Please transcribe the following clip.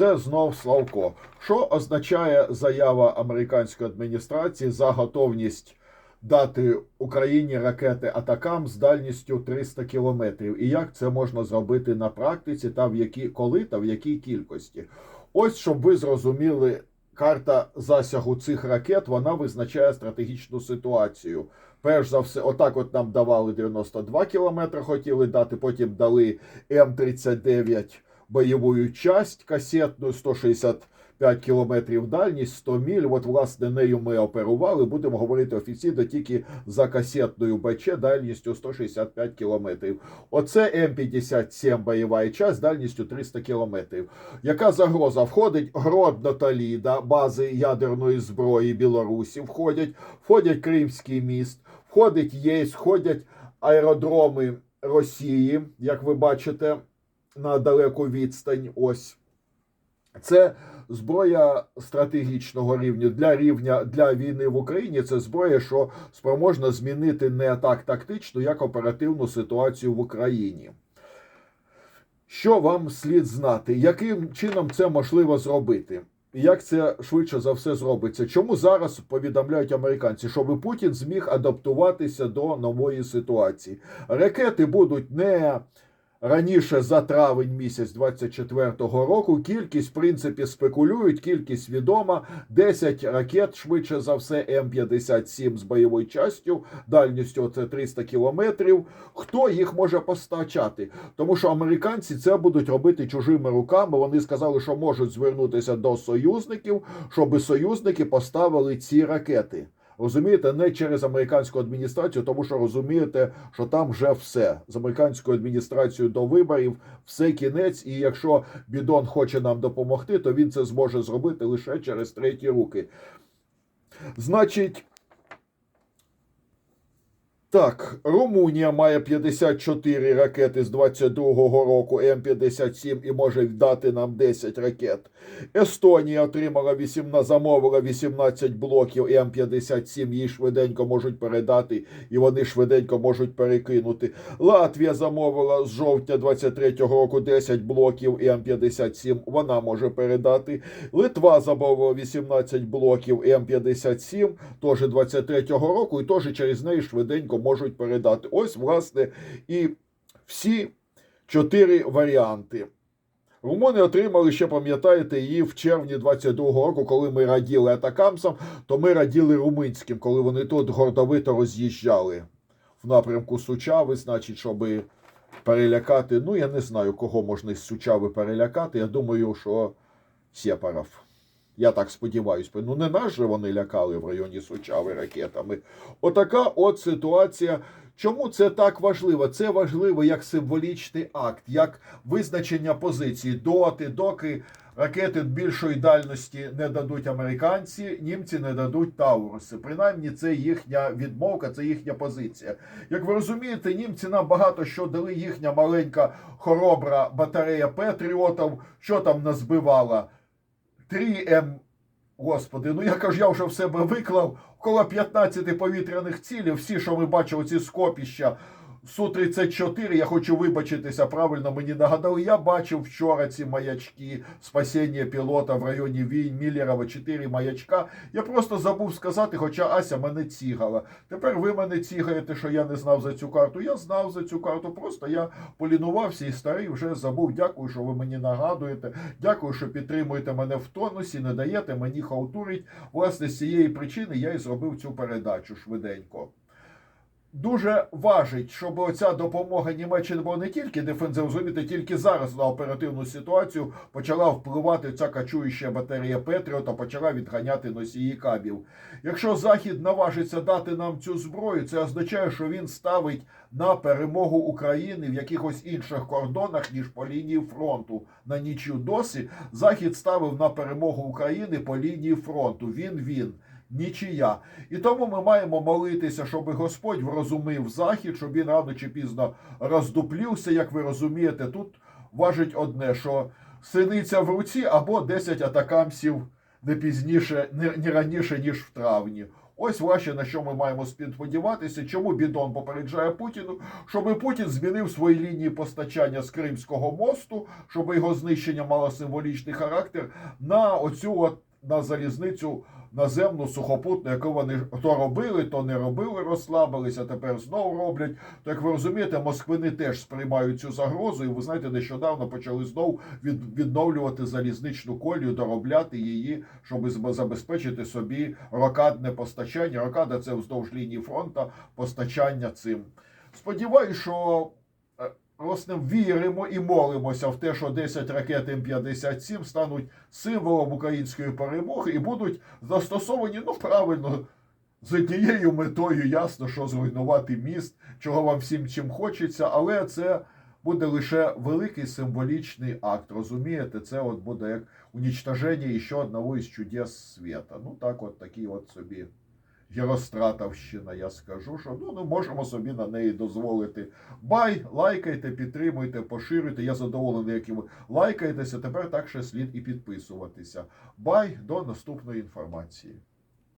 Це знов Славко. Що означає заява американської адміністрації за готовність дати Україні ракети Атакам з дальністю 300 кілометрів? І як це можна зробити на практиці, та в які коли та в якій кількості? Ось щоб ви зрозуміли, карта засягу цих ракет вона визначає стратегічну ситуацію. Перш за все, отак от нам давали 92 кілометри, хотіли дати, потім дали М39 бойову часть касетну 165 кілометрів дальність, 100 міль. От, власне, нею ми оперували. Будемо говорити офіційно тільки за касетною БЧ дальністю 165 кілометрів. Оце М57 бойова часть дальністю 300 кілометрів. Яка загроза? Входить Гродно та бази ядерної зброї Білорусі, входять, входять Кримський міст, входить ЄС, входять аеродроми Росії, як ви бачите, на далеку відстань. Ось. Це зброя стратегічного рівня для рівня для війни в Україні. Це зброя, що спроможна змінити не так тактичну, як оперативну ситуацію в Україні. Що вам слід знати? Яким чином це можливо зробити? Як це швидше за все зробиться? Чому зараз повідомляють американці, щоб Путін зміг адаптуватися до нової ситуації? Ракети будуть не раніше за травень місяць 24-го року. Кількість, в принципі, спекулюють, кількість відома. 10 ракет, швидше за все, М57 з бойовою частю, дальністю це 300 кілометрів. Хто їх може постачати? Тому що американці це будуть робити чужими руками. Вони сказали, що можуть звернутися до союзників, щоб союзники поставили ці ракети. Розумієте, не через американську адміністрацію, тому що розумієте, що там вже все з американською адміністрацією до виборів, все кінець. І якщо Бідон хоче нам допомогти, то він це зможе зробити лише через треті руки. Значить. Так, Румунія має 54 ракети з 22-го року М57 і може дати нам 10 ракет. Естонія отримала 18, замовила 18 блоків М57, їй швиденько можуть передати, і вони швиденько можуть перекинути. Латвія замовила з жовтня 23-го року 10 блоків М57, вона може передати. Литва замовила 18 блоків М57, теж 23-го року, і теж через неї швиденько можуть передати. Ось, власне, і всі чотири варіанти. Румуни отримали ще, пам'ятаєте, її в червні 22-го року, коли ми раділи атакамсам, то ми раділи румунським, коли вони тут гордовито роз'їжджали в напрямку Сучави, значить, щоб перелякати. Ну, я не знаю, кого можна з Сучави перелякати. Я думаю, що Сєпаров. Я так сподіваюся. Ну не нас же вони лякали в районі Сучави ракетами. Отака от ситуація. Чому це так важливо? Це важливо як символічний акт, як визначення позиції. Доти, доки ракети більшої дальності не дадуть американці, німці не дадуть Тауруси. Принаймні, це їхня відмовка, це їхня позиція. Як ви розумієте, німці нам багато що дали їхня маленька хоробра батарея Петріотів, що там назбивала. 3М. Господи, ну я кажу, я вже в себе виклав коло 15 повітряних цілів. Всі, що ми бачили, ці скопіща Су-34, я хочу вибачитися, правильно мені нагадали. Я бачив вчора ці маячки спасіння пілота в районі Вінь, Міллерова, 4 маячка. Я просто забув сказати, хоча Ася мене цігала. Тепер ви мене цігаєте, що я не знав за цю карту. Я знав за цю карту, просто я полінувався і старий вже забув. Дякую, що ви мені нагадуєте. Дякую, що підтримуєте мене в тонусі, не даєте мені халтурить. Власне, з цієї причини я і зробив цю передачу швиденько. Дуже важить, щоб оця допомога Німеччини була не тільки дефензив, розумієте, тільки зараз на оперативну ситуацію почала впливати ця качуюча батарея Петріота, почала відганяти носії кабів. Якщо Захід наважиться дати нам цю зброю, це означає, що він ставить на перемогу України в якихось інших кордонах, ніж по лінії фронту. На нічю досі Захід ставив на перемогу України по лінії фронту. Він він. Нічия. І тому ми маємо молитися, щоб Господь врозумив Захід, щоб він рано чи пізно роздуплівся. Як ви розумієте, тут важить одне, що синиця в руці або 10 атакамсів не пізніше, не, не раніше, ніж в травні. Ось власне на що ми маємо сподіватися. Чому Бідон попереджає Путіну, щоб Путін змінив свої лінії постачання з Кримського мосту, щоб його знищення мало символічний характер на оцю от на залізницю наземну сухопутну, яку вони то робили, то не робили, розслабилися, тепер знову роблять. То як ви розумієте, москвини теж сприймають цю загрозу, і ви знаєте, нещодавно почали знову від, відновлювати залізничну колію, доробляти її, щоб забезпечити собі рокадне постачання. Рокада це вздовж лінії фронту постачання цим. Сподіваюсь, що. Власне, віримо і молимося в те, що 10 ракет М-57 стануть символом української перемоги і будуть застосовані, ну правильно, з однією метою, ясно, що зруйнувати міст, чого вам всім чим хочеться, але це буде лише великий символічний акт. Розумієте, це от буде як унічтоження ще одного із чудес світа. Ну так, от такий от собі. Геростратовщина, я скажу, що ну ми можемо собі на неї дозволити. Бай, лайкайте, підтримуйте, поширюйте. Я задоволений, яким ви лайкаєтеся. Тепер так ще слід і підписуватися. Бай до наступної інформації.